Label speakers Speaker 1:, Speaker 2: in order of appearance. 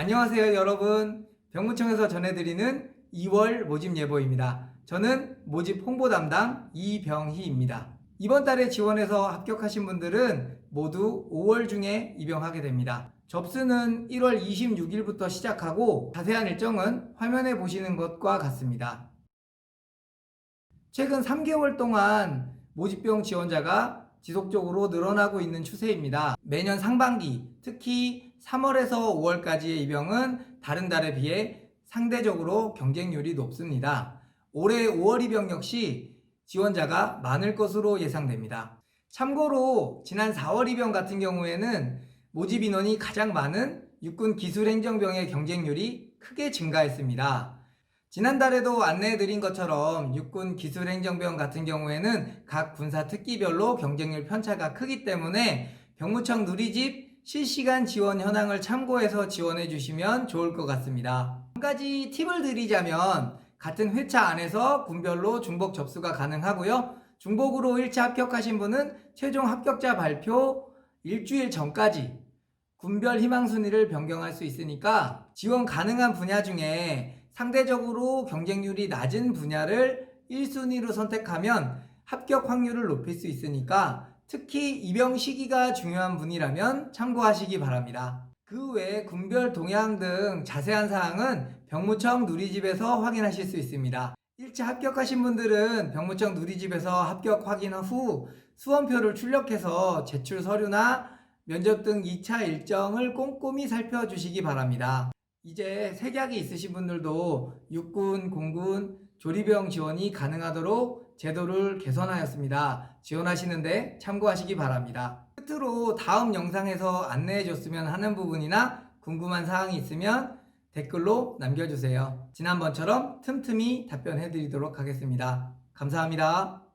Speaker 1: 안녕하세요 여러분 병무청에서 전해드리는 2월 모집 예보입니다. 저는 모집 홍보 담당 이병희입니다. 이번 달에 지원해서 합격하신 분들은 모두 5월 중에 입영하게 됩니다. 접수는 1월 26일부터 시작하고 자세한 일정은 화면에 보시는 것과 같습니다. 최근 3개월 동안 모집병 지원자가 지속적으로 늘어나고 있는 추세입니다. 매년 상반기, 특히 3월에서 5월까지의 입영은 다른 달에 비해 상대적으로 경쟁률이 높습니다. 올해 5월 입영 역시 지원자가 많을 것으로 예상됩니다. 참고로 지난 4월 입영 같은 경우에는 모집 인원이 가장 많은 육군 기술행정병의 경쟁률이 크게 증가했습니다. 지난달에도 안내해드린 것처럼 육군 기술행정병 같은 경우에는 각 군사 특기별로 경쟁률 편차가 크기 때문에 병무청 누리집 실시간 지원 현황을 참고해서 지원해 주시면 좋을 것 같습니다. 한 가지 팁을 드리자면 같은 회차 안에서 군별로 중복 접수가 가능하고요. 중복으로 1차 합격하신 분은 최종 합격자 발표 일주일 전까지 군별 희망 순위를 변경할 수 있으니까 지원 가능한 분야 중에 상대적으로 경쟁률이 낮은 분야를 1순위로 선택하면 합격 확률을 높일 수 있으니까 특히 입영 시기가 중요한 분이라면 참고하시기 바랍니다. 그 외에 군별 동향 등 자세한 사항은 병무청 누리집에서 확인하실 수 있습니다. 1차 합격하신 분들은 병무청 누리집에서 합격 확인 후 수험표를 출력해서 제출 서류나 면접 등 2차 일정을 꼼꼼히 살펴주시기 바랍니다. 이제 색약이 있으신 분들도 육군, 공군, 조리병 지원이 가능하도록 제도를 개선하였습니다. 지원하시는데 참고하시기 바랍니다. 끝으로 다음 영상에서 안내해 줬으면 하는 부분이나 궁금한 사항이 있으면 댓글로 남겨주세요. 지난번처럼 틈틈이 답변해 드리도록 하겠습니다. 감사합니다.